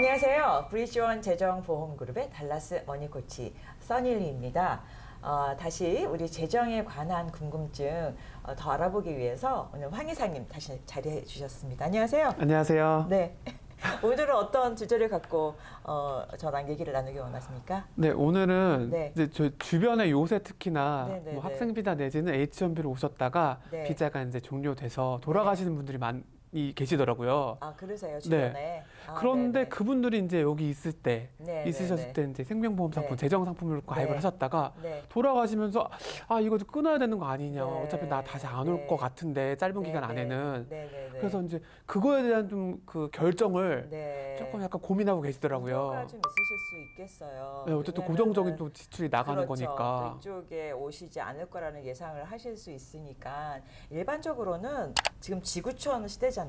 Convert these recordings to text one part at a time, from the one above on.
안녕하세요. 브리지원 재정보험그룹의 달라스 머니코치 써닐리입니다. 어, 다시 우리 재정에 관한 궁금증 어, 더 알아보기 위해서 오늘 황 이사님 다시 자리해 주셨습니다. 안녕하세요. 안녕하세요. 네. 오늘은 어떤 주제를 갖고 어, 저랑 얘기를 나누기 원하십니까? 네, 오늘은 네. 이제 저 주변에 요새 특히나 네, 네, 뭐 네. 학생 비자 내지는 H1B로 오셨다가 네. 비자가 이제 종료돼서 돌아가시는 분들이 많 이 계시더라고요. 아 그러세요 주변에. 아, 그런데 네네. 그분들이 이제 여기 있을 때 네, 있으셨을 네, 때 이제 생명보험 상품, 네. 재정 상품을 가입을 네. 하셨다가 네. 돌아가시면서 아 이거 좀 끊어야 되는 거 아니냐. 네. 어차피 나 다시 안올 네. 것 같은데 짧은 네, 기간 네. 안에는 네, 네, 네. 그래서 이제 그거에 대한 좀 그 결정을 네. 조금 약간 고민하고 계시더라고요. 좀 있으실 수 있겠어요. 네, 어쨌든 왜냐면은 고정적인 또 지출이 나가는 그렇죠. 거니까. 또 이쪽에 오시지 않을 거라는 예상을 하실 수 있으니까 일반적으로는 지금 지구촌 시대잖아요.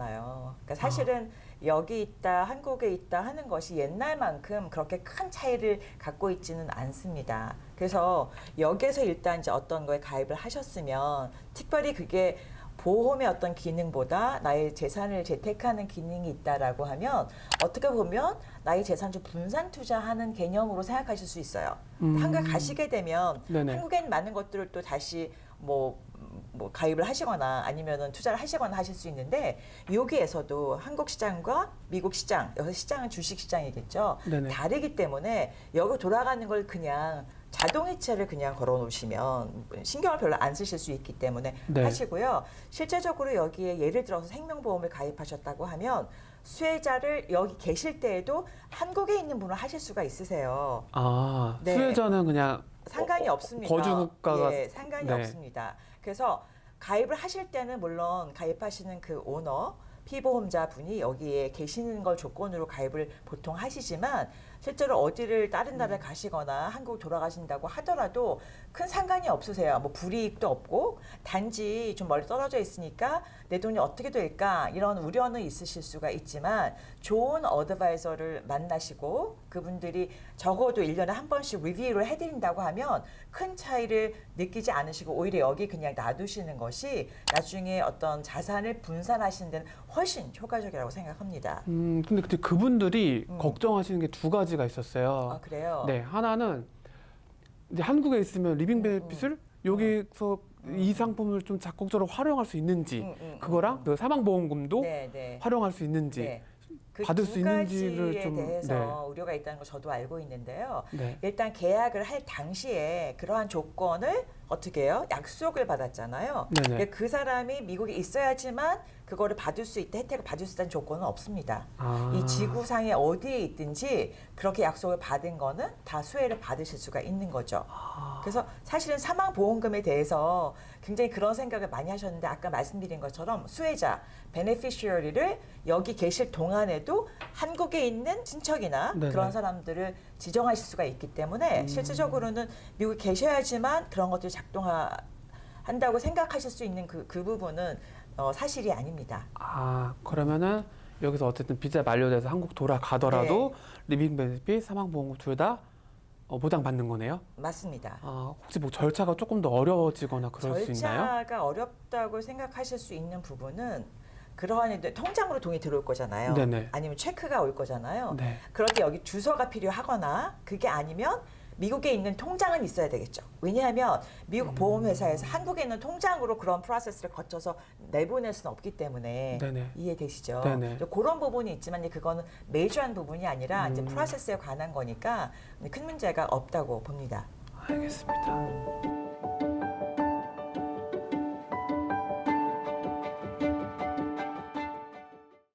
그러니까 사실은 여기 있다, 한국에 있다 하는 것이 옛날만큼 그렇게 큰 차이를 갖고 있지는 않습니다. 그래서 여기에서 일단 이제 어떤 거에 가입을 하셨으면 특별히 그게 보험의 어떤 기능보다 나의 재산을 재테크하는 기능이 있다라고 하면 어떻게 보면 나의 재산 좀 분산 투자하는 개념으로 생각하실 수 있어요. 음. 한국에 가시게 되면 네네. 한국엔 많은 것들을 또 다시 뭐, 뭐 가입을 하시거나 아니면은 투자를 하시거나 하실 수 있는데 여기에서도 한국 시장과 미국 시장, 여기 시장은 주식 시장이겠죠. 네네. 다르기 때문에 여기 돌아가는 걸 그냥 자동이체를 그냥 걸어 놓으시면 신경을 별로 안 쓰실 수 있기 때문에 네. 하시고요. 실제적으로 여기에 예를 들어서 생명보험을 가입하셨다고 하면 수혜자를 여기 계실 때에도 한국에 있는 분을 하실 수가 있으세요. 아, 네. 수혜자는 그냥 상관이 어, 어, 없습니다. 거주 국가가 예, 상관이 네. 없습니다. 그래서 가입을 하실 때는 물론 가입하시는 그 오너 피보험자 분이 여기에 계시는 걸 조건으로 가입을 보통 하시지만 실제로 어디를 다른 나라에 음. 가시거나 한국 돌아가신다고 하더라도 큰 상관이 없으세요. 뭐 불이익도 없고 단지 좀 멀리 떨어져 있으니까 내 돈이 어떻게 될까 이런 우려는 있으실 수가 있지만 좋은 어드바이저를 만나시고 그분들이 적어도 일년에한 번씩 리뷰를 해드린다고 하면 큰 차이를 느끼지 않으시고 오히려 여기 그냥 놔두시는 것이 나중에 어떤 자산을 분산하시는 데는 훨씬 효과적이라고 생각합니다. 음, 근데 그분들이 음. 걱정하시는 게 두 가지 가 있었어요. 아 그래요? 네, 하나는 이제 한국에 있으면 리빙 음, 베네핏을 여기서 이 상품을 좀 적극적으로 활용할 수 있는지 음, 음, 그거랑 음. 그 사망보험금도 네, 네. 활용할 수 있는지 네. 그 받을 두수 있는지를 좀- 대해서 네. 우려가 있다는 걸 저도 알고 있는데요. 네. 일단 계약을 할 당시에 그러한 조건을 어떻게 해요? 약속을 받았잖아요. 네네. 근데 그 사람이 미국에 있어야지만 그거를 받을 수 있다, 혜택을 받을 수 있다는 조건은 없습니다. 아. 이 지구상에 어디에 있든지 그렇게 약속을 받은 거는 다 수혜를 받으실 수가 있는 거죠. 아. 그래서 사실은 사망보험금에 대해서 굉장히 그런 생각을 많이 하셨는데 아까 말씀드린 것처럼 수혜자, 베네피시어리를 여기 계실 동안에 도 한국에 있는 친척이나 네네. 그런 사람들을 지정하실 수가 있기 때문에 음. 실질적으로는 미국에 계셔야지만 그런 것들이 작동한다고 생각하실 수 있는 그, 그 부분은 어, 사실이 아닙니다. 아, 그러면은 여기서 어쨌든 비자 만료돼서 한국 돌아가더라도 네. 리빙 베네핏, 사망보험금 둘다 어, 보장받는 거네요. 맞습니다. 아, 혹시 뭐 절차가 조금 더 어려워지거나 그럴 수 있나요? 절차가 어렵다고 생각하실 수 있는 부분은 그러한 이제 통장으로 돈이 들어올 거잖아요. 네네. 아니면 체크가 올 거잖아요. 네. 그럴 때 여기 주소가 필요하거나 그게 아니면 미국에 있는 통장은 있어야 되겠죠. 왜냐하면 미국 음. 보험회사에서 한국에 있는 통장으로 그런 프로세스를 거쳐서 내보낼 수는 없기 때문에 네네. 이해되시죠? 네네. 이제 그런 부분이 있지만 이제 그거는 메이저한 부분이 아니라 이제 음. 프로세스에 관한 거니까 큰 문제가 없다고 봅니다. 알겠습니다.